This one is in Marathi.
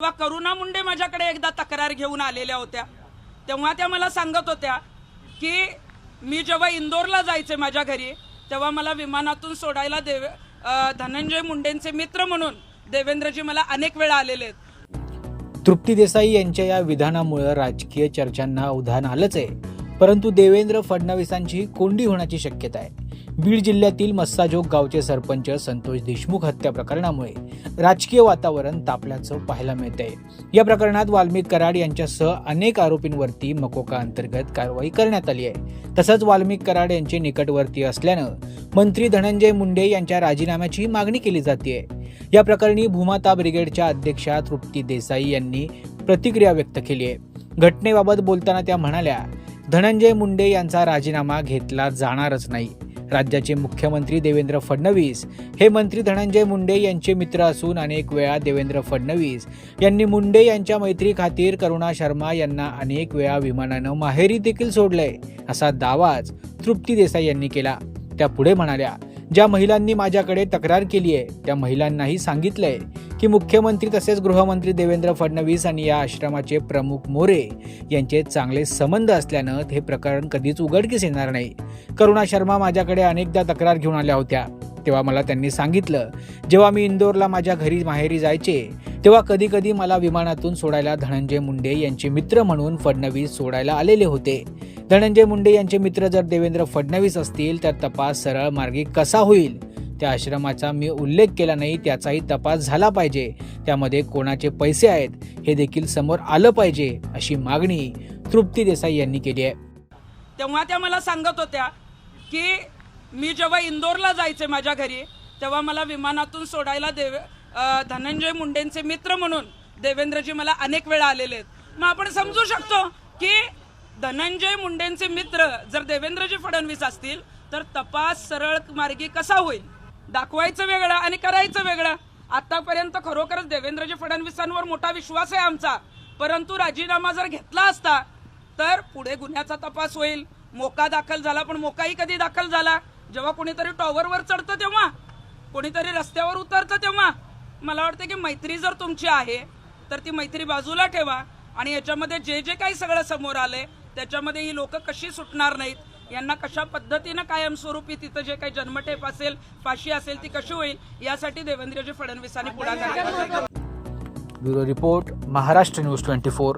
तेव्हा करुणा मुंडे माझ्याकडे एकदा तक्रार घेऊन आलेल्या होत्या. तेव्हा त्या मला सांगत होत्या की मी जेव्हा इंदोरला जायचे माझ्या घरी तेव्हा मला विमानातून सोडायला देव धनंजय मुंडेंचे मित्र म्हणून देवेंद्रजी मला अनेक वेळा आलेले आहेत. तृप्ती देसाई यांच्या या विधानामुळे राजकीय चर्चांना उधाण आलंच आहे. परंतु देवेंद्र फडणवीसांची कोंडी होण्याची शक्यता आहे. बीड जिल्ह्यातील मस्साजोग गावचे सरपंच संतोष देशमुख हत्या प्रकरणामुळे राजकीय वातावरण तापल्याचं पाहायला मिळतंय. या प्रकरणात वाल्मिक कराड यांच्यासह अनेक आरोपींवरती मकोका अंतर्गत कारवाई करण्यात आली आहे. तसंच वाल्मिक कराड यांचे निकटवर्ती असल्यानं मंत्री धनंजय मुंडे यांच्या राजीनाम्याची मागणी केली जाते. या प्रकरणी भूमाता ब्रिगेडच्या अध्यक्षा तृप्ती देसाई यांनी प्रतिक्रिया व्यक्त केली आहे. घटनेबाबत बोलताना त्या म्हणाल्या धनंजय मुंडे यांचा राजीनामा घेतला जाणारच नाही. राज्याचे मुख्यमंत्री देवेंद्र फडणवीस हे मंत्री धनंजय मुंडे यांचे मित्र असून अनेक वेळा देवेंद्र फडणवीस यांनी मुंडे यांच्या मैत्री खातीर करुणा शर्मा यांना अनेक वेळा विमानानं माहेरी देखील सोडलंय असा दावाच तृप्ती देसाई यांनी केला. त्या पुढे म्हणाल्या ज्या महिलांनी माझ्याकडे तक्रार केली आहे त्या महिलांनाही सांगितलंय की मुख्यमंत्री तसेच गृहमंत्री देवेंद्र फडणवीस आणि या आश्रमाचे प्रमुख मोरे यांचे चांगले संबंध असल्यानं हे प्रकरण कधीच उघडकीस येणार नाही. करुणा शर्मा माझ्याकडे अनेकदा तक्रार घेऊन आल्या होत्या. तेव्हा मला त्यांनी सांगितलं जेव्हा मी इंदोरला माझ्या घरी माहेरी जायचे तेव्हा कधी कधी मला विमानातून सोडायला धनंजय मुंडे यांचे मित्र म्हणून फडणवीस सोडायला आलेले होते. धनंजय मुंडे यांचे मित्र जर देवेंद्र फडणवीस असतील तर तपास सरळ मार्गी कसा होईल? त्या आश्रमाचा मी उल्लेख केला नाही त्याचाही तपास झाला पाहिजे. त्यामध्ये कोणाचे पैसे आहेत हे देखील समोर आलं पाहिजे अशी मागणी तृप्ती देसाई यांनी केली आहे. तेव्हा त्या मला सांगत होत्या की मी जेव्हा इंदोरला जायचे माझ्या घरी तेव्हा मला विमानातून सोडायला देव धनंजय मुंडेंचे मित्र म्हणून देवेंद्रजी मला अनेक वेळा आलेले आहेत. मग आपण समजू शकतो की धनंजय मुंडेंचे मित्र जर देवेंद्रजी फडणवीस असतील तर तपास सरळ मार्गी कसा होईल? दाखवायचं वेगळं आणि करायचं वेगळं. आतापर्यंत खरोखरच देवेंद्रजी फडणवीसांवर मोठा विश्वास आहे आमचा. परंतु राजीनामा जर घेतला असता तर पुढे गुन्ह्याचा तपास होईल. मोका दाखल झाला पण मोकाही कधी दाखल झाला? जेव्हा कोणीतरी टॉवरवर चढतं तेव्हा? कोणीतरी रस्त्यावर उतरतं तेव्हा? मला वाटतं की मैत्री जर तुमची आहे तर ती मैत्री बाजूला ठेवा. आणि याच्यामध्ये जे जे काही सगळं समोर आलंय त्याच्यामध्ये ही लोक कशी सुटणार नाहीत? यांना कशा पद्धतीनं कायमस्वरूपी तिथं जे काही जन्मठेप असेल फाशी असेल ती कशी होईल? यासाठी देवेंद्रजी फडणवीसांनी पुढाकार bureau report Maharashtra news twenty four.